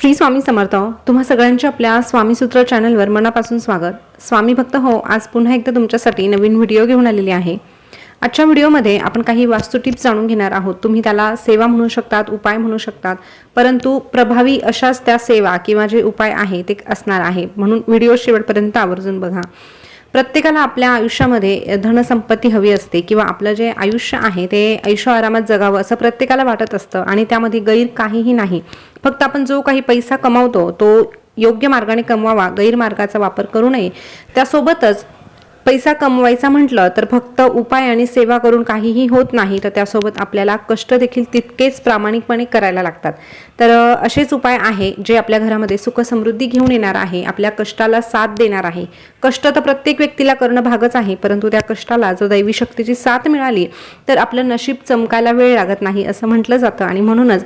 श्री स्वामी समर्थ तुम्हा सगळ्यांच्या आपल्या स्वामीसूत्र चॅनलवर मनापासून स्वागत. स्वामी भक्त हो आज पुन्हा एकदा तुमच्यासाठी नवीन व्हिडिओ घेऊन आलेली आहे. आजच्या व्हिडिओमध्ये आपण काही वास्तू टिप्स जाणून घेणार आहोत. तुम्ही त्याला सेवा म्हणू शकतात उपाय म्हणू शकतात परंतु प्रभावी अशाच त्या सेवा किंवा जे उपाय आहे ते असणार आहे. म्हणून व्हिडिओ शेवटपर्यंत आवर्जून बघा. प्रत्येकाला आपल्या आयुष्यामध्ये धनसंपत्ती हवी असते किंवा आपलं जे आयुष्य आहे ते आयुष्य आरामात जगावं असं प्रत्येकाला वाटत असतं आणि त्यामध्ये गैर काहीही नाही. फक्त आपण जो काही पैसा कमावतो तो योग्य मार्गाने कमवावा गैरमार्गाचा वापर करू नये. त्यासोबतच पैसा कमवायचा म्हटलं तर फक्त उपाय आणि सेवा करून काहीही होत नाही तर त्यासोबत आपल्याला कष्ट देखील तितकेच प्रामाणिकपणे करायला लागतात. तर असेच उपाय आहे जे आपल्या घरामध्ये सुख समृद्धी घेऊन येणार आहे आपल्या कष्टाला साथ देणार आहे. कष्ट तर प्रत्येक व्यक्तीला करणं भागच आहे परंतु त्या कष्टाला जर दैवी शक्तीची साथ मिळाली तर आपलं नशीब चमकायला वेळ लागत नाही असं म्हटलं जातं. आणि म्हणूनच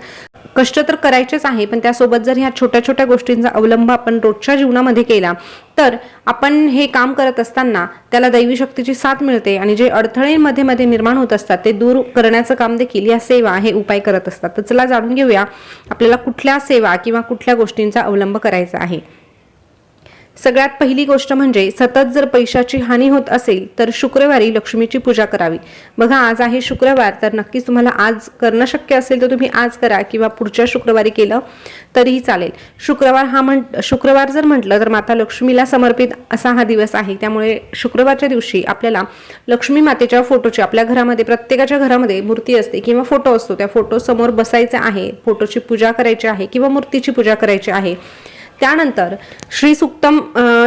कष्ट तर करायचेच आहे पण त्यासोबत जर ह्या छोट्या छोट्या गोष्टींचा अवलंब आपण रोजच्या जीवनामध्ये केला तर आपण हे काम करत असताना त्याला दैवी शक्तीची साथ मिळते आणि जे अडथळे मध्ये मध्ये निर्माण होत असतात ते दूर करण्याचं काम देखील या सेवा हे उपाय करत असतात. तर चला जाणून घेऊया आपल्याला कुठल्या सेवा किंवा कुठल्या गोष्टींचा अवलंब करायचा आहे. सगळ्यात पहिली गोष्ट म्हणजे सतत जर पैशाची हानी होत असेल तर शुक्रवारी लक्ष्मीची पूजा करावी. बघा आज आहे शुक्रवार तर नक्कीच तुम्हाला आज करणं शक्य असेल तर तुम्ही आज करा किंवा पुढच्या शुक्रवारी केलं तरीही चालेल. शुक्रवार हा म्हण शुक्रवार जर म्हटलं तर माता लक्ष्मीला समर्पित असा हा दिवस आहे. त्यामुळे शुक्रवारच्या दिवशी आपल्याला लक्ष्मी मातेच्या फोटोची आपल्या घरामध्ये प्रत्येकाच्या घरामध्ये मूर्ती असते किंवा फोटो असतो. त्या फोटो समोर बसायचा आहे फोटोची पूजा करायची आहे किंवा मूर्तीची पूजा करायची आहे. त्यानंतर श्री सुक्तम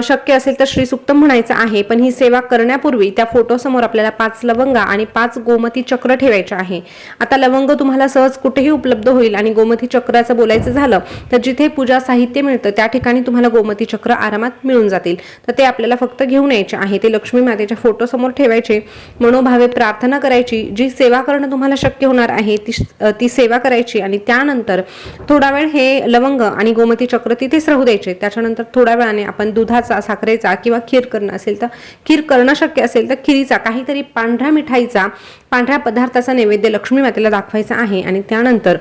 शक्य असेल तर श्री सुक्तम म्हणायचं आहे पण ही सेवा करण्यापूर्वी त्या फोटोसमोर आपल्याला पाच लवंगा आणि पाच गोमती चक्र ठेवायचे आहे. आता लवंग तुम्हाला सहज कुठेही उपलब्ध होईल आणि गोमती चक्राचं बोलायचं झालं तर जिथे पूजा साहित्य मिळतं त्या ठिकाणी तुम्हाला गोमती चक्र आरामात मिळून जातील. तर ते आपल्याला फक्त घेऊन यायचे आहे ते लक्ष्मी मातेच्या फोटोसमोर ठेवायचे मनोभावे प्रार्थना करायची जी सेवा करणं तुम्हाला शक्य होणार आहे ती ती सेवा करायची आणि त्यानंतर थोडा वेळ हे लवंग आणि गोमती चक्र तिथेच राहू द्यायचे. त्याच्यानंतर थोड्या वेळाने आपण दुधाचा साखरेचा किंवा खीर करणं असेल तर खीर करणं शक्य असेल तर खिरीचा काहीतरी पांढऱ्या मिठाईचा पांढऱ्या पदार्थाचा नैवेद्य लक्ष्मी मातेला दाखवायचा आहे. आणि त्यानंतर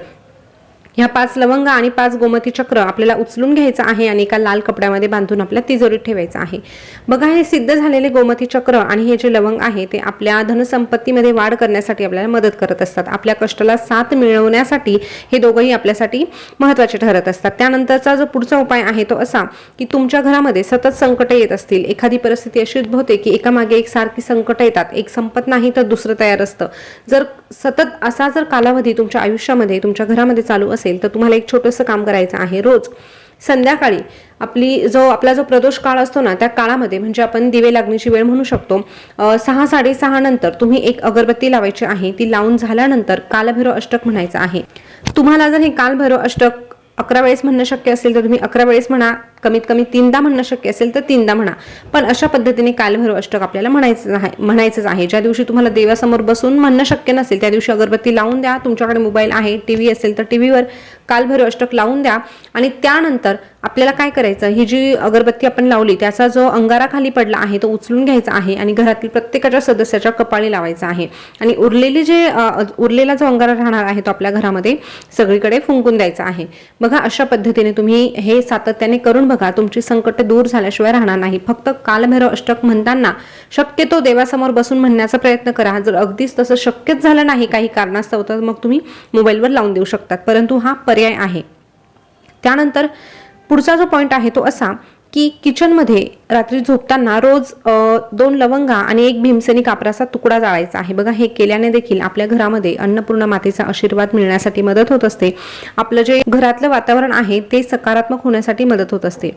ह्या पाच लवंग आणि पाच गोमती चक्र आपल्याला उचलून घ्यायचं आहे आणि एका लाल कपड्यामध्ये बांधून आपल्या तिजोरीत ठेवायचं आहे. बघा हे सिद्ध झालेले गोमती चक्र आणि हे जे लवंग आहे ते आपल्या धनसंपत्तीमध्ये वाढ करण्यासाठी आपल्याला मदत करत असतात. आपल्या कष्टाला साथ मिळवण्यासाठी हे दोघंही आपल्यासाठी महत्त्वाचे ठरत असतात. त्यानंतरचा जो पुढचा उपाय आहे तो असा की तुमच्या घरामध्ये सतत संकट येत असतील. एखादी परिस्थिती अशी उद्भवते की एकामागे एक सारखी संकट येतात. एक संपत नाही तर दुसरं तयार असतं. जर सतत असा जर कालावधी तुमच्या आयुष्यामध्ये तुमच्या घरामध्ये चालू असेल तर तुम्हाला एक छोटंसं काम करायचं आहे रोज. संध्याकाळी आपली जो आपला जो प्रदोष काळ असतो ना त्या काळामध्ये म्हणजे आपण दिवे लागण्याची वेळ म्हणू शकतो सहा साडेसहा नंतर तुम्ही एक अगरबत्ती लावायची आहे ती लावून झाल्यानंतर कालभैरव अष्टक म्हणायचं आहे. तुम्हाला जर हे कालभैरव अष्टक अकरा वेळेस म्हणणं शक्य असेल तर तुम्ही अकरा वेळेस म्हणा कमीत कमी तीनदा म्हणणं शक्य असेल तर तीनदा म्हणा. पण अशा पद्धतीने कालभैरव अष्टक आपल्याला म्हणायचं आहे म्हणायचंच आहे. ज्या दिवशी तुम्हाला देवासमोर बसून म्हणणं शक्य नसेल त्या दिवशी अगरबत्ती लावून द्या. तुमच्याकडे मोबाईल आहे टी व्ही असेल तर टी व्हीवर कालभैरव अष्टक लावून द्या. आणि त्यानंतर आपल्याला काय करायचं? ही जी अगरबत्ती आपण लावली त्याचा जो अंगारा खाली पडला आहे तो उचलून घ्यायचा आहे आणि घरातील प्रत्येकाच्या सदस्याच्या कपाळी लावायचा आहे. आणि उरलेली जे उरलेला जो अंगारा राहणार आहे तो आपल्या घरामध्ये सगळीकडे फुंकून द्यायचा आहे. बघा अशा पद्धतीने तुम्ही हे सातत्याने करून बघा तुमची संकट दूर झाल्याशिवाय राहणार नाही. फक्त कालभैरव अष्टक म्हणताना शक्यतो देवासमोर बसून म्हणण्याचा प्रयत्न करा. जर अगदीच तसं शक्यच झालं नाही काही कारणास्तव तर मग तुम्ही मोबाईलवर लावून देऊ शकतात. परंतु हा पर्याय आहे. त्यानंतर पुढचा जो पॉईंट आहे तो असा की किचनमध्ये रात्री झोपताना रोज दोन लवंगा आणि एक भीमसेनी कापराचा तुकडा जाळायचा आहे. बघा हे केल्याने देखील आपल्या घरामध्ये अन्नपूर्ण मातेचा आशीर्वाद मिळण्यासाठी मदत होत असते. आपलं जे घरातलं वातावरण आहे ते सकारात्मक होण्यासाठी मदत होत असते.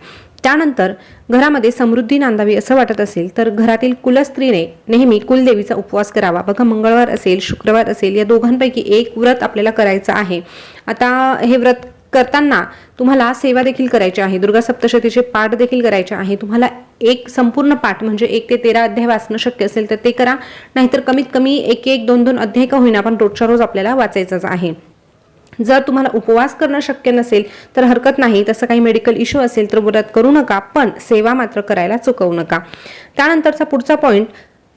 त्यानंतर घरामध्ये समृद्धी नांदावी असं वाटत असेल तर घरातील कुलस्त्रीने नेहमी कुलदेवीचा उपवास करावा. बघा मंगळवार असेल शुक्रवार असेल या दोघांपैकी एक व्रत आपल्याला करायचं आहे. आता हे व्रत करताना तुम्हाला सेवा देखील करायची आहे दुर्गा सप्तशतीचे पाठ देखील करायचे आहे तुम्हाला एक संपूर्ण पाठ म्हणजे एक ते तेरा अध्याय वाचणं शक्य असेल तर ते करा नाहीतर कमीत कमी एक एक दोन दोन अध्याय का होईना पण रोजच्या रोज आपल्याला वाचायचंच आहे. जर तुम्हाला उपवास करणं शक्य नसेल तर हरकत नाही तसं काही मेडिकल इश्यू असेल तर व्रत करू नका पण सेवा मात्र करायला चुकवू नका. त्यानंतरचा पुढचा पॉईंट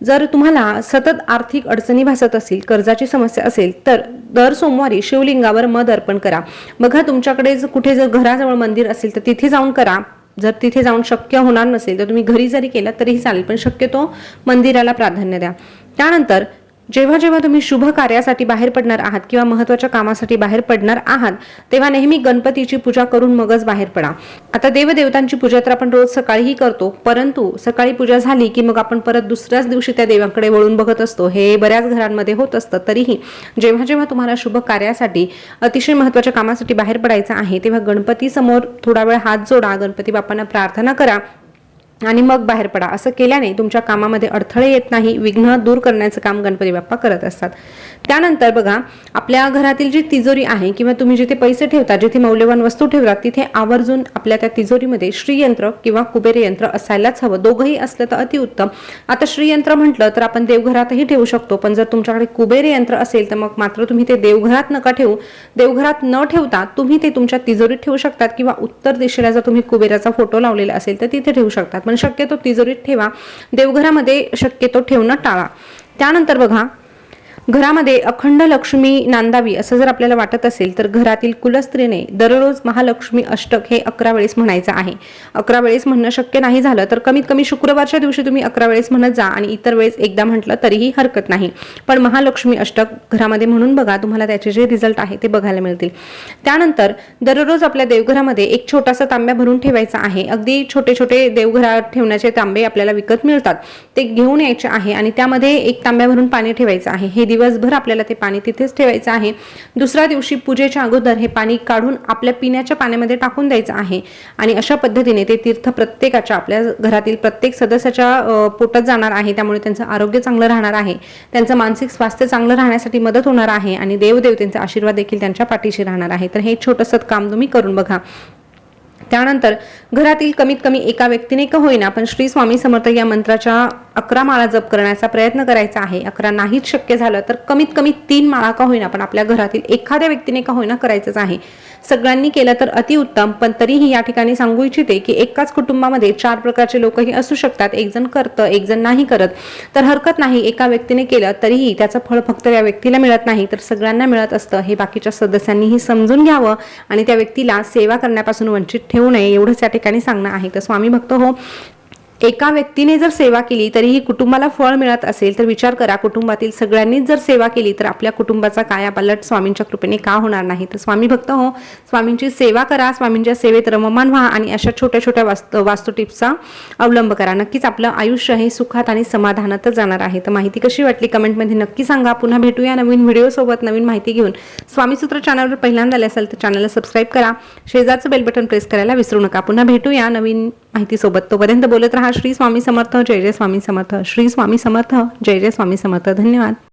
जर तुम्हाला सतत आर्थिक अडचणी भासत असतील कर्जाची समस्या असेल तर दर सोमवारी शिवलिंगावर मध अर्पण करा. बघा तुमच्याकडे जर कुठे जर घराजवळ मंदिर असेल तर तिथे जाऊन करा. जर तिथे जाऊन शक्य होणार नसेल तर तुम्ही घरी जरी केलं तरीही चालेल पण शक्यतो मंदिराला प्राधान्य द्या. त्यानंतर जेव्हा जेव्हा तुम्ही शुभ कार्यासाठी बाहेर पडणार आहात किंवा महत्त्वाच्या कामासाठी बाहेर पडणार आहात तेव्हा नेहमी गणपतीची पूजा करून मगच बाहेर पडा. आता देवदेवतांची पूजा तर आपण रोज सकाळीही करतो परंतु सकाळी पूजा झाली की मग आपण परत दुसऱ्याच दिवशी त्या देवांकडे वळून बघत असतो. हे बऱ्याच घरांमध्ये होत असतं. तरीही जेव्हा जेव्हा तुम्हाला शुभ कार्यासाठी अतिशय महत्त्वाच्या कामासाठी बाहेर पडायचं आहे तेव्हा गणपती समोर थोडा वेळ हात जोडा गणपती बाप्पांना प्रार्थना करा. आणि मग बाहेर पडा. असं केल्याने तुमच्या कामामध्ये अडथळे येत नाही विघ्न दूर करण्याचं काम गणपती बाप्पा करत असतात. त्यानंतर बघा आपल्या घरातील जी तिजोरी आहे किंवा तुम्ही जिथे पैसे ठेवता जिथे मौल्यवान वस्तू ठेवतात तिथे आवर्जून आपल्या त्या तिजोरीमध्ये श्रीयंत्र किंवा कुबेर यंत्र असायलाच हवं. दोघंही असलं तर अतिउत्तम. आता श्रीयंत्र म्हटलं तर आपण देवघरातही ठेवू शकतो पण जर तुमच्याकडे कुबेर यंत्र असेल तर मग मात्र तुम्ही ते देवघरात नका ठेवू. देवघरात न ठेवता तुम्ही ते तुमच्या तिजोरीत ठेवू शकतात किंवा उत्तर दिशेला जर तुम्ही कुबेराचा फोटो लावलेला असेल तर तिथे ठेवू शकतात. पण शक्यतो तिजोरीत ठेवा. देवघरामध्ये शक्यतो ठेवणं टाळा. त्यानंतर बघा घरामध्ये अखंड लक्ष्मी नांदावी असं जर आपल्याला वाटत असेल तर घरातील कुलस्त्रीने दररोज महालक्ष्मी अष्टक हे अकरा वेळेस म्हणायचं आहे. अकरा वेळेस म्हणणं शक्य नाही झालं तर कमीत कमी शुक्रवारच्या दिवशी तुम्ही अकरा वेळेस म्हणत जा आणि इतर वेळेस एकदा म्हटलं तरीही हरकत नाही. पण महालक्ष्मी अष्टक घरामध्ये म्हणून बघा तुम्हाला त्याचे जे रिझल्ट आहे ते बघायला मिळतील. त्यानंतर दररोज आपल्या देवघरामध्ये एक छोटासा तांब्या भरून ठेवायचा आहे. अगदी छोटे छोटे देवघरात ठेवण्याचे तांबे आपल्याला विकत मिळतात. ते घेऊन यायचे आहे आणि त्यामध्ये एक तांब्या भरून पाणी ठेवायचं आहे. हे दिवसभर आपल्याला ते पाणी तिथेच ठेवायचं आहे. दुसऱ्या दिवशी पूजेच्या अगोदर हे पाणी काढून आपल्या पिण्याच्या पाण्यामध्ये टाकून द्यायचं आहे. आणि अशा पद्धतीने ते तीर्थ प्रत्येकाच्या आपल्या घरातील प्रत्येक सदस्याच्या पोटात जाणार आहे. त्यामुळे त्यांचं आरोग्य चांगलं राहणार आहे. त्यांचं मानसिक स्वास्थ्य चांगलं राहण्यासाठी मदत होणार आहे. आणि देवदेवतेंचा आशीर्वाद देखील त्यांच्या पाठीशी राहणार आहे. तर हे छोटंसं काम तुम्ही करून बघा. त्यानंतर घरातील कमीत कमी एका व्यक्तीने का होईना पण श्री स्वामी समर्थ या मंत्राच्या अकरा माळा जप करण्याचा प्रयत्न करायचा आहे. अकरा नाहीच शक्य झालं तर कमीत कमी तीन माळा का होईना पण आपल्या घरातील एखाद्या व्यक्तीने का होईना करायचंच आहे. सगळ्यांनी केलं तर अतिउत्तम पण तरीही या ठिकाणी सांगू इच्छिते की एकाच कुटुंबामध्ये चार प्रकारचे लोकही असू शकतात. एक जण करतं एक जण नाही करत. तर हरकत नाही एका व्यक्तीने केलं तरीही त्याचं फळ फक्त या व्यक्तीला मिळत नाही तर सगळ्यांना मिळत असतं. हे बाकीच्या सदस्यांनीही समजून घ्यावं आणि त्या व्यक्तीला सेवा करण्यापासून वंचित ठेवू नये एवढंच या ठिकाणी सांगणं आहे. तर स्वामी भक्त हो एका व्यक्तीने जर सेवा केली तरीही कुटुंबाला फळ मिळत असेल तर विचार करा कुटुंबातील सगळ्यांनीच जर सेवा केली तर आपल्या कुटुंबाचा कायापालट स्वामींच्या कृपेने का होणार नाही? तर स्वामी भक्त हो स्वामींची सेवा करा स्वामींच्या सेवेत रममान व्हा आणि अशा छोट्या छोट्या वास्तू वास्तू टिप्सचा अवलंब करा. नक्कीच आपलं आयुष्य हे सुखात आणि समाधानातच जाणार आहे. तर माहिती कशी वाटली कमेंटमध्ये नक्की सांगा. पुन्हा भेटूया नवीन व्हिडिओसोबत नवीन माहिती घेऊन. स्वामीसूत्र चॅनलवर पहिल्यांदा आले असेल तर चॅनलला सबस्क्राईब करा. शेजारचं बेल बटन प्रेस करायला विसरू नका. पुन्हा भेटूया नवीन माहितीसोबत. तोपर्यंत बोलत राहा. श्री स्वामी समर्थ. जय जय स्वामी समर्थ. श्री स्वामी समर्थ. जय जय स्वामी समर्थ. धन्यवाद.